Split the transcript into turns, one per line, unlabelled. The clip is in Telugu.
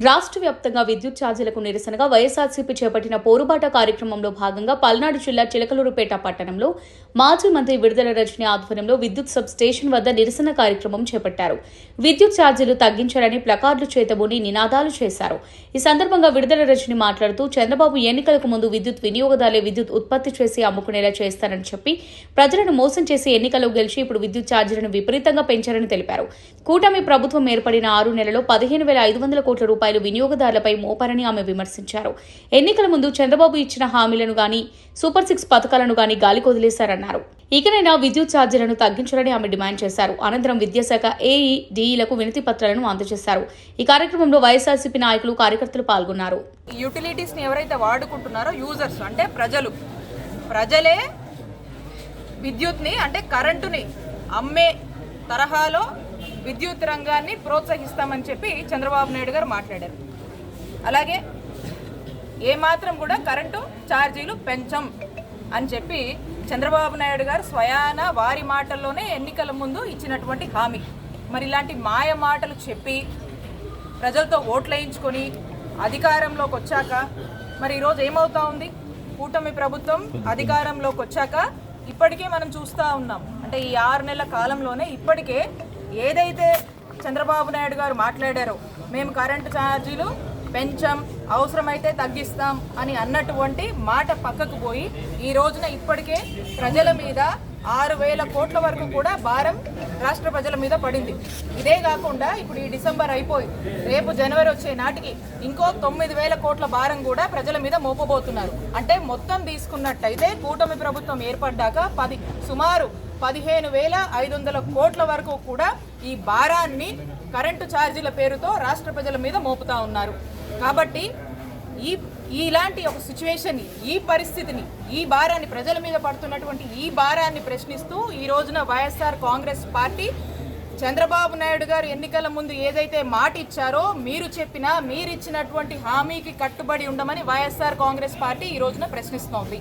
రాష్ట్ర వ్యాప్తంగా విద్యుత్ ఛార్జీలకు నిరసనగా వైఎస్ఆర్సీపీ చేపట్టిన పోరుబాట కార్యక్రమంలో భాగంగా పల్నాడు జిల్లా చిలకలూరుపేట పట్టణంలో మాజీ మంత్రి విడుదల రజని ఆధ్వర్యంలో విద్యుత్ సబ్ స్టేషన్ వద్ద నిరసన కార్యక్రమం చేపట్టారు. విద్యుత్ ఛార్జీలు తగ్గించాలని ప్లకార్డులు చేతబూని నినాదాలు చేశారు. ఈ సందర్భంగా విడుదల రజని మాట్లాడుతూ చంద్రబాబు ఎన్నికలకు ముందు విద్యుత్ వినియోగదారులే విద్యుత్ ఉత్పత్తి చేసి అమ్ముకునేలా చేస్తారని చెప్పి ప్రజలను మోసం చేసి ఎన్నికల్లో గెలిచి ఇప్పుడు విద్యుత్ ఛార్జీలను విపరీతంగా పెంచారని తెలిపారు. కూటమి ప్రభుత్వం ఏర్పడిన ఆరు నెలలో పదిహేను వేల ఐదు వందల కోట్ల రూపాయలు వినియోగదారులపై మోపారని ఆమె విమర్శించారు. ఎన్నికల ముందు చంద్రబాబు ఇచ్చిన హామీలను గాని సూపర్ సిక్స్ పథకాలను గాని గాలి కొదిలేశారన్నారు ఇకనైనా విద్యుత్ ఛార్జీలను తగ్గించాలని ఆమె డిమాండ్ చేశారు. అనంతరం విద్యాశాఖ ఏఈ డిఈలకు వినతి పత్రాలను అందజేశారు. ఈ కార్యక్రమంలో వైఎస్ఆర్సీపీ నాయకులు కార్యకర్తలు పాల్గొన్నారు.
యూటిలిటీస్ ఎవరైతే వాడుకుంటున్నారో యూజర్స్ అంటే ప్రజలు. ప్రజలే విద్యుత్ని అంటే కరెంటుని అమ్మే తరహాలో విద్యుత్ రంగాన్ని ప్రోత్సహిస్తామని చెప్పి చంద్రబాబు నాయుడు గారు మాట్లాడారు. అలాగే ఏమాత్రం కూడా కరెంటు ఛార్జీలు పెంచం అని చెప్పి చంద్రబాబు నాయుడు గారు స్వయాన వారి మాటల్లోనే ఎన్నికల ముందు ఇచ్చినటువంటి హామీ. మరి ఇలాంటి మాయ మాటలు చెప్పి ప్రజలతో ఓట్లు వేయించుకొని అధికారంలోకి వచ్చాక మరి ఈరోజు ఏమవుతా ఉంది? కూటమి ప్రభుత్వం అధికారంలోకి వచ్చాక ఇప్పటికే మనం చూస్తూ ఉన్నాం. అంటే ఈ ఆరు నెలల కాలంలోనే ఇప్పటికే ఏదైతే చంద్రబాబు నాయుడు గారు మాట్లాడారో మేము కరెంటు ఛార్జీలు పెంచాం అవసరమైతే తగ్గిస్తాం అని అన్నటువంటి మాట పక్కకు పోయి ఈ రోజున ఇప్పటికే ప్రజల మీద ఆరు వేల కోట్ల వరకు కూడా భారం రాష్ట్ర ప్రజల మీద పడింది. ఇదే కాకుండా ఇప్పుడు ఈ డిసెంబర్ అయిపోయి రేపు జనవరి వచ్చే నాటికి ఇంకో తొమ్మిది వేల కోట్ల భారం కూడా ప్రజల మీద మోపబోతున్నారు. అంటే మొత్తం తీసుకున్నట్టయితే కూటమి ప్రభుత్వం ఏర్పడ్డాక పది సుమారు పదిహేను వేల ఐదు వందల కోట్ల వరకు కూడా ఈ భారాన్ని కరెంటు ఛార్జీల పేరుతో రాష్ట్ర ప్రజల మీద మోపుతా ఉన్నారు. కాబట్టి ఈ ఇలాంటి ఒక సిచ్యువేషన్ని ఈ పరిస్థితిని ఈ భారాన్ని ప్రజల మీద పడుతున్నటువంటి ఈ భారాన్ని ప్రశ్నిస్తూ ఈ రోజున YSR Congress party Chandrababu Naidu garu ఎన్నికల ముందు ఏదైతే మాట ఇచ్చారో మీరు చెప్పినా మీరిచ్చినటువంటి హామీకి కట్టుబడి ఉండమని వైఎస్ఆర్ కాంగ్రెస్ పార్టీ ఈ రోజున ప్రశ్నిస్తోంది.